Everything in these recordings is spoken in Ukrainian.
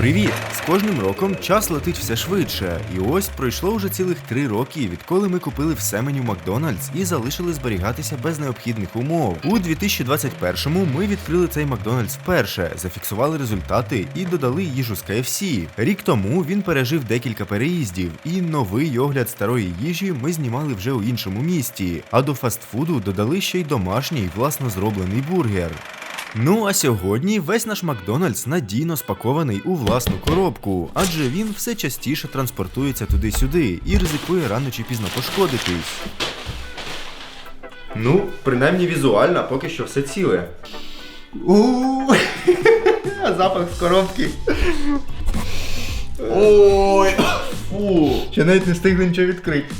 Привіт! З кожним роком час летить все швидше. І ось пройшло вже цілих три роки, відколи ми купили все меню Макдональдс і залишили зберігатися без необхідних умов. У 2021-му ми відкрили цей Макдональдс вперше, зафіксували результати і додали їжу з KFC. Рік тому він пережив декілька переїздів, і новий огляд старої їжі ми знімали вже у іншому місті. А до фастфуду додали ще й домашній власно зроблений бургер. Ну а сьогодні весь наш Макдональдс надійно спакований у власну коробку, адже він все частіше транспортується туди-сюди і ризикує рано чи пізно пошкодитись. Ну, принаймні візуально, поки що все ціле. Ууу, запах з коробки. Ой! Фу! Ще навіть не встигли нічого відкрити.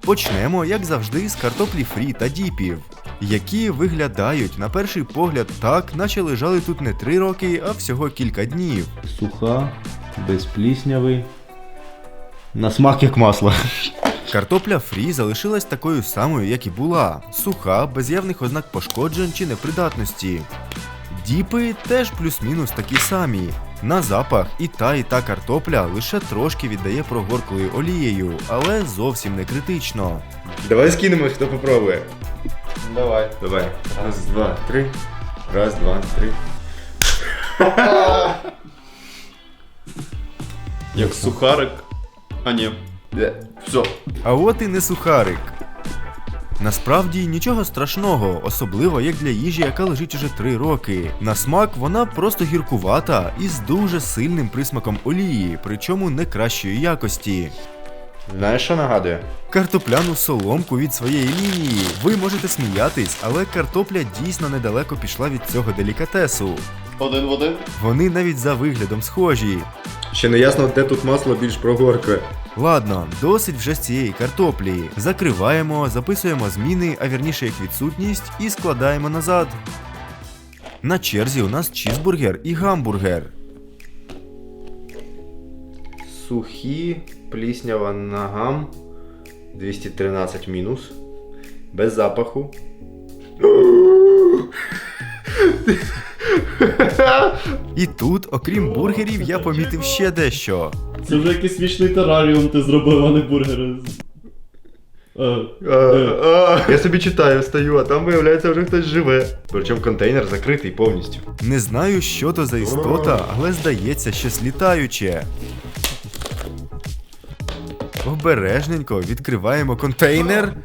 Почнемо, як завжди, з картоплі фрі та діпів, які виглядають на перший погляд так, наче лежали тут не три роки, а всього кілька днів. Суха, безпліснявий. На смак як масло. Картопля фрі залишилась такою самою, як і була, суха, без явних ознак пошкоджень чи непридатності. Діпи теж плюс-мінус такі самі. На запах і та, і та картопля лише трошки віддає прогорклою олією, але зовсім не критично. Давай скинемось, хто попробує. Давай. Давай. Раз, два, три. Раз, два, три. Як сухарик. А ні. Все. А от і не сухарик. Насправді нічого страшного, особливо як для їжі, яка лежить уже 3 роки. На смак вона просто гіркувата і з дуже сильним присмаком олії, причому не кращої якості. Знаєш, що нагадує? Картопляну соломку від своєї лінії. Ви можете сміятись, але картопля дійсно недалеко пішла від цього делікатесу. Один в один. Вони навіть за виглядом схожі. Ще не ясно, де тут масло більш прогоркле. Ладно, досить вже з цієї картоплі. Закриваємо, записуємо зміни, а вірніше їх відсутність, і складаємо назад. На черзі у нас чізбургер і гамбургер. Сухі, пліснява нагам. 213 мінус. Без запаху. І тут, окрім бургерів, я помітив ще дещо. Це вже якийсь вічний тераріум ти зробив, а не бургери. Е, е. Я собі читаю, стою, а там виявляється вже хтось живе. Причому контейнер закритий повністю. Не знаю, що то за істота, але здається, щось літаюче. Обережненько відкриваємо контейнер.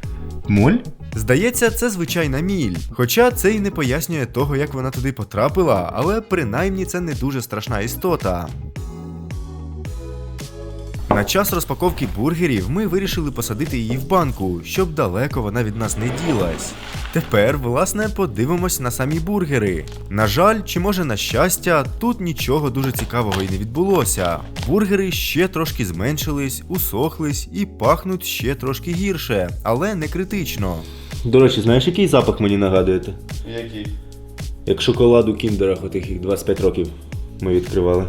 Муль? Здається, це звичайна міль. Хоча це й не пояснює того, як вона туди потрапила, але принаймні це не дуже страшна істота. На час розпаковки бургерів ми вирішили посадити її в банку, щоб далеко вона від нас не ділась. Тепер, власне, подивимось на самі бургери. На жаль, чи може на щастя, тут нічого дуже цікавого і не відбулося. Бургери ще трошки зменшились, усохлись і пахнуть ще трошки гірше, але не критично. До речі, знаєш, який запах мені нагадуєте? Який? Як шоколад у кіндерах, отих їх 25 років ми відкривали.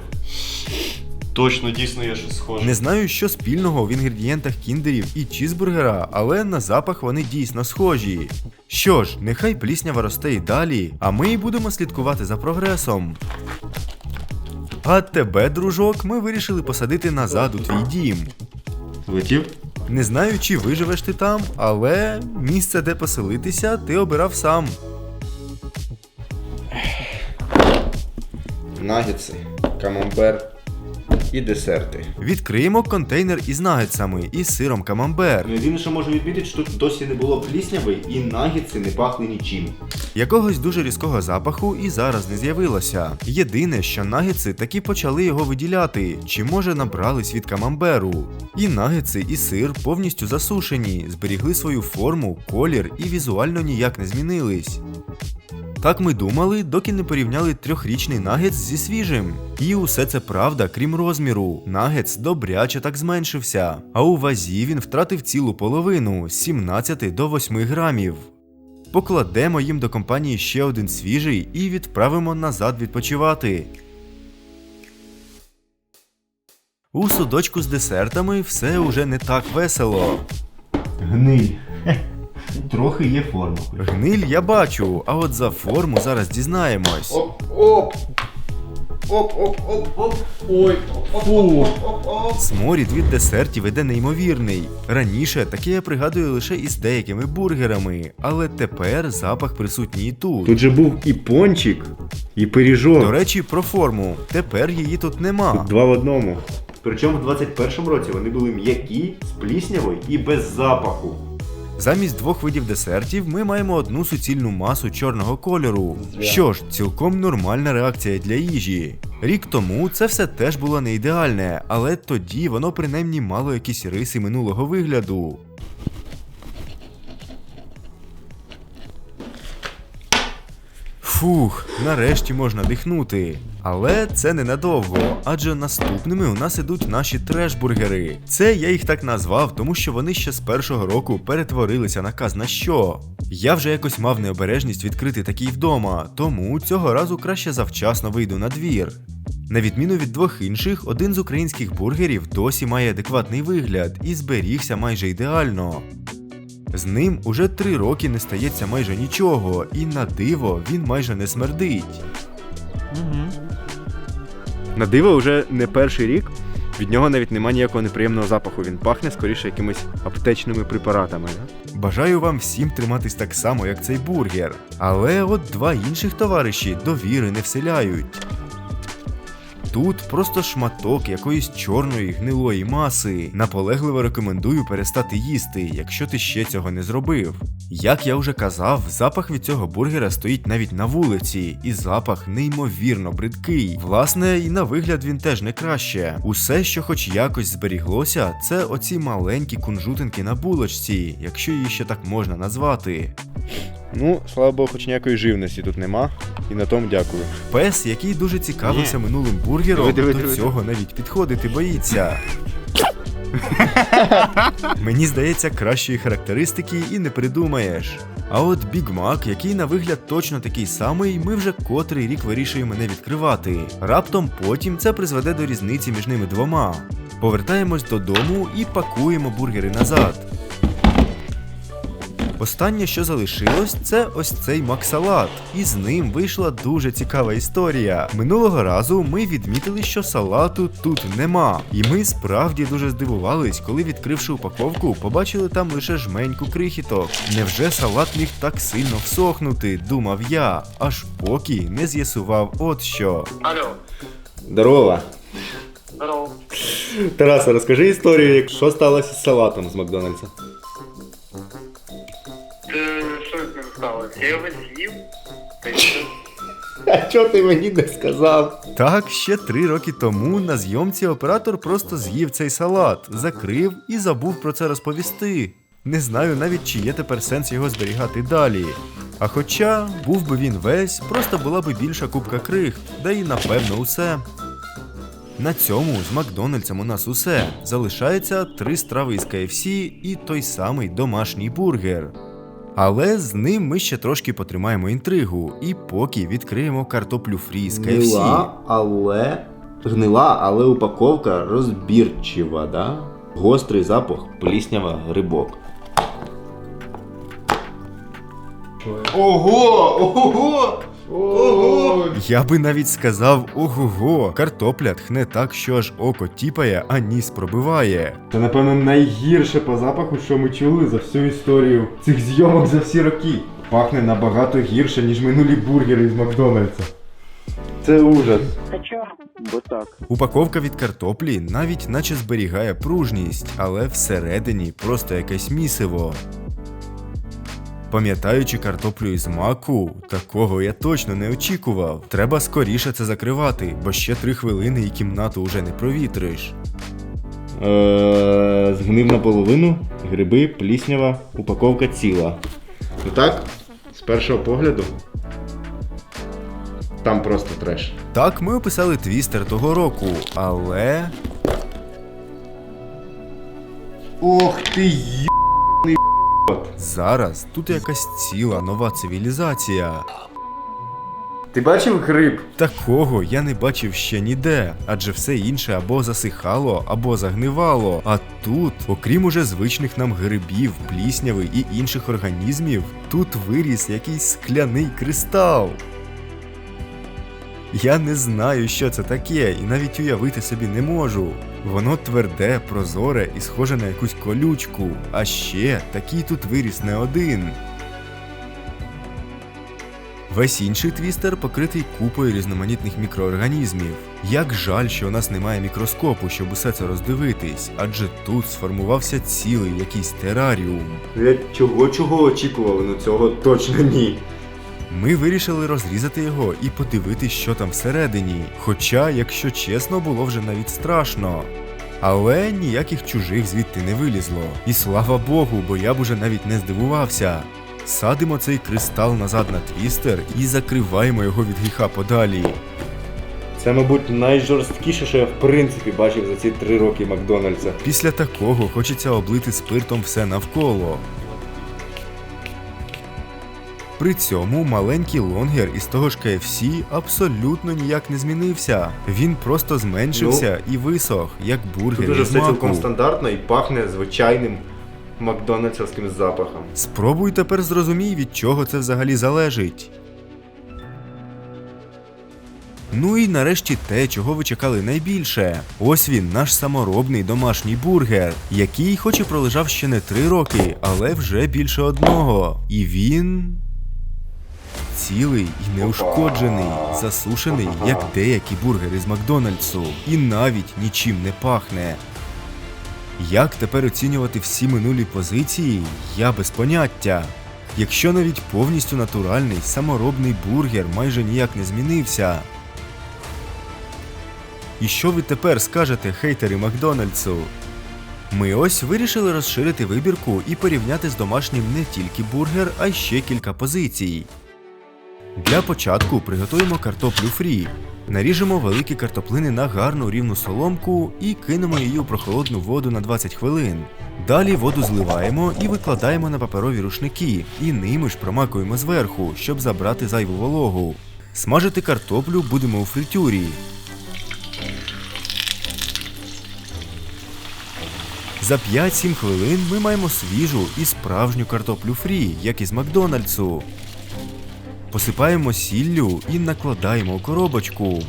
Точно, дійсно є щось схоже. Не знаю, що спільного в інгредієнтах кіндерів і чізбургера, але на запах вони дійсно схожі. Що ж, нехай пліснява росте і далі, а ми й будемо слідкувати за прогресом. А тебе, дружок, ми вирішили посадити назад у твій дім. Летів? Не знаю, чи виживеш ти там, але місце, де поселитися, ти обирав сам. Нагетси, камамбер і десерти. Відкриємо контейнер із нагетсами і сиром камамбер. Єдине, що можу відмітити, що тут досі не було плісняви і нагідси не пахли нічим. Якогось дуже різкого запаху і зараз не з'явилося. Єдине, що нагетси таки почали його виділяти, чи може набрались від камамберу. І нагетси, і сир повністю засушені, зберігли свою форму, колір і візуально ніяк не змінились. Так ми думали, доки не порівняли трьохрічний нагетс зі свіжим. І усе це правда, крім розміру. Нагетс добряче так зменшився. А у вазі він втратив цілу половину з 17 до 8 грамів. Покладемо їм до компанії ще один свіжий і відправимо назад відпочивати. У судочку з десертами все уже не так весело. Гниль. Трохи є форма. Гниль я бачу, а от за форму зараз дізнаємось. Оп, оп! Оп, оп, оп, оп. Ой, фу. Сморід від десертів іде неймовірний. Раніше таке я пригадую лише із деякими бургерами, але тепер запах присутній і тут. Тут же був і пончик, і пиріжок. До речі, про форму. Тепер її тут нема. Два в одному. Причому в 21-му році вони були м'які, з пліснявою і без запаху. Замість двох видів десертів ми маємо одну суцільну масу чорного кольору. Що ж, цілком нормальна реакція для їжі. Рік тому це все теж було не ідеальне, але тоді воно принаймні мало якісь риси минулого вигляду. Фух, нарешті можна дихнути. Але це ненадовго, адже наступними у нас ідуть наші треш-бургери. Це я їх так назвав, тому що вони ще з першого року перетворилися на казна що. Я вже якось мав необережність відкрити такий вдома, тому цього разу краще завчасно вийду на двір. На відміну від двох інших, один з українських бургерів досі має адекватний вигляд і зберігся майже ідеально. З ним уже три роки не стається майже нічого, і на диво він майже не смердить. На диво вже не перший рік. Від нього навіть немає ніякого неприємного запаху. Він пахне скоріше якимись аптечними препаратами. Бажаю вам всім триматись так само, як цей бургер. Але от два інших товариші довіри не вселяють. Тут просто шматок якоїсь чорної гнилої маси. Наполегливо рекомендую перестати їсти, якщо ти ще цього не зробив. Як я вже казав, запах від цього бургера стоїть навіть на вулиці, і запах неймовірно бридкий. Власне, і на вигляд він теж не краще. Усе, що хоч якось зберіглося, це оці маленькі кунжутинки на булочці, якщо її ще так можна назвати. Ну, слава Богу, хоч ніякої живності тут нема. І на тому дякую. Пес, який дуже цікавився минулим бургером, Диви, диви, до диви. цього навіть підходити боїться. Мені здається, кращої характеристики і не придумаєш. А от Біг Мак, який на вигляд точно такий самий, ми вже котрий рік вирішуємо не відкривати. Раптом потім це призведе до різниці між ними двома. Повертаємось додому і пакуємо бургери назад. Останнє, що залишилось, це ось цей максалат. І з ним вийшла дуже цікава історія. Минулого разу ми відмітили, що салату тут нема. І ми справді дуже здивувались, коли, відкривши упаковку, побачили там лише жменьку крихіток. Невже салат міг так сильно всохнути, думав я, аж поки не з'ясував от що. Алло, Здорово. здорово. Тараса, розкажи історію, як- що сталося з салатом з Макдональдса. З'їв? А чого ти мені не сказав? Так, ще три роки тому на зйомці оператор просто з'їв цей салат, закрив і забув про це розповісти. Не знаю навіть, чи є тепер сенс його зберігати далі. А хоча був би він весь, просто була би більша кубка крихт, да і напевно усе. На цьому з Макдональдсом у нас усе. Залишається три страви із KFC і той самий домашній бургер. Але з ним ми ще трошки потримаємо інтригу, і поки відкриємо картоплю фрі з KFC. Гнила, але. Гнила, але упаковка розбірчива, да? Гострий запах, пліснява, грибок. Ого! Ого! Ого! Я би навіть сказав ого-го, картопля тхне так, що аж око тіпає, а ніс пробиває. Це, напевно, найгірше по запаху, що ми чули за всю історію цих зйомок за всі роки. Пахне набагато гірше, ніж минулі бургери з Макдональдса. Це ужас. Упаковка від картоплі навіть наче зберігає пружність, але всередині просто якесь місиво. Пам'ятаючи картоплю із маку, такого я точно не очікував. Треба скоріше це закривати, бо ще три хвилини і кімнату уже не провітриш. Е, Згнив наполовину, гриби, пліснява, упаковка ціла. Ну так, з першого погляду. Там просто треш. Так, ми описали твістер того року, але. Ох ти й. Зараз тут якась ціла нова цивілізація. Ти бачив гриб? Такого я не бачив ще ніде, адже все інше або засихало, або загнивало. А тут, окрім уже звичних нам грибів, плісняви і інших організмів, тут виріс якийсь скляний кристал. Я не знаю, що це таке, і навіть уявити собі не можу. Воно тверде, прозоре і схоже на якусь колючку. А ще такий тут виріс не один. Весь інший твістер покритий купою різноманітних мікроорганізмів. Як жаль, що у нас немає мікроскопу, щоб усе це роздивитись, адже тут сформувався цілий якийсь тераріум. Я чого чого очікував, ну цього точно ні. Ми вирішили розрізати його і подивитись, що там всередині. Хоча, якщо чесно, було вже навіть страшно. Але ніяких чужих звідти не вилізло. І слава Богу, бо я б уже навіть не здивувався. Садимо цей кристал назад на твістер і закриваємо його від гріха подалі. Це, мабуть, найжорсткіше, що я в принципі бачив за ці три роки Макдональдса. Після такого хочеться облити спиртом все навколо. При цьому маленький лонгер із того ж KFC абсолютно ніяк не змінився. Він просто зменшився і висох, як бургер Тут уже все цілком стандартно і пахне звичайним макдональдсовським запахом. Спробуй тепер зрозумій, від чого це взагалі залежить. Ну і нарешті те, чого ви чекали найбільше. Ось він, наш саморобний домашній бургер, який хоч і пролежав ще не три роки, але вже більше одного. І він. Цілий і неушкоджений, засушений, як деякі бургери з Макдональдсу, і навіть нічим не пахне. Як тепер оцінювати всі минулі позиції, я без поняття. Якщо навіть повністю натуральний саморобний бургер майже ніяк не змінився. І що ви тепер скажете, хейтери Макдональдсу? Ми ось вирішили розширити вибірку і порівняти з домашнім не тільки бургер, а й ще кілька позицій. Для початку приготуємо картоплю фрі. Наріжемо великі картоплини на гарну рівну соломку і кинемо її у прохолодну воду на 20 хвилин. Далі воду зливаємо і викладаємо на паперові рушники, і ними ж промакуємо зверху, щоб забрати зайву вологу. Смажити картоплю будемо у фритюрі. За 5-7 хвилин ми маємо свіжу і справжню картоплю фрі, як із Макдональдсу. Посипаємо сіллю і накладаємо у коробочку.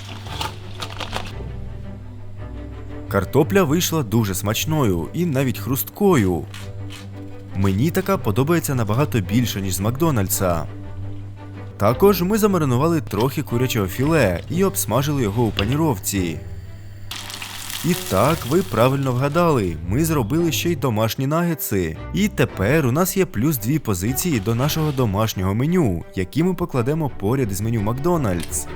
Картопля вийшла дуже смачною і навіть хрусткою. Мені така подобається набагато більше, ніж з Макдональдса. Також ми замаринували трохи курячого філе і обсмажили його у паніровці. І так, ви правильно вгадали, ми зробили ще й домашні нагетси. І тепер у нас є плюс дві позиції до нашого домашнього меню, які ми покладемо поряд із меню Макдональдс.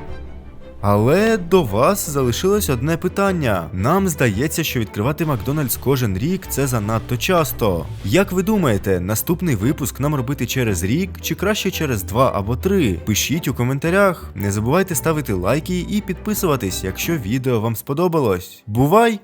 Але до вас залишилось одне питання. Нам здається, що відкривати Макдональдс кожен рік це занадто часто. Як ви думаєте, наступний випуск нам робити через рік чи краще через два або три? Пишіть у коментарях. Не забувайте ставити лайки і підписуватись, якщо відео вам сподобалось. Бувай!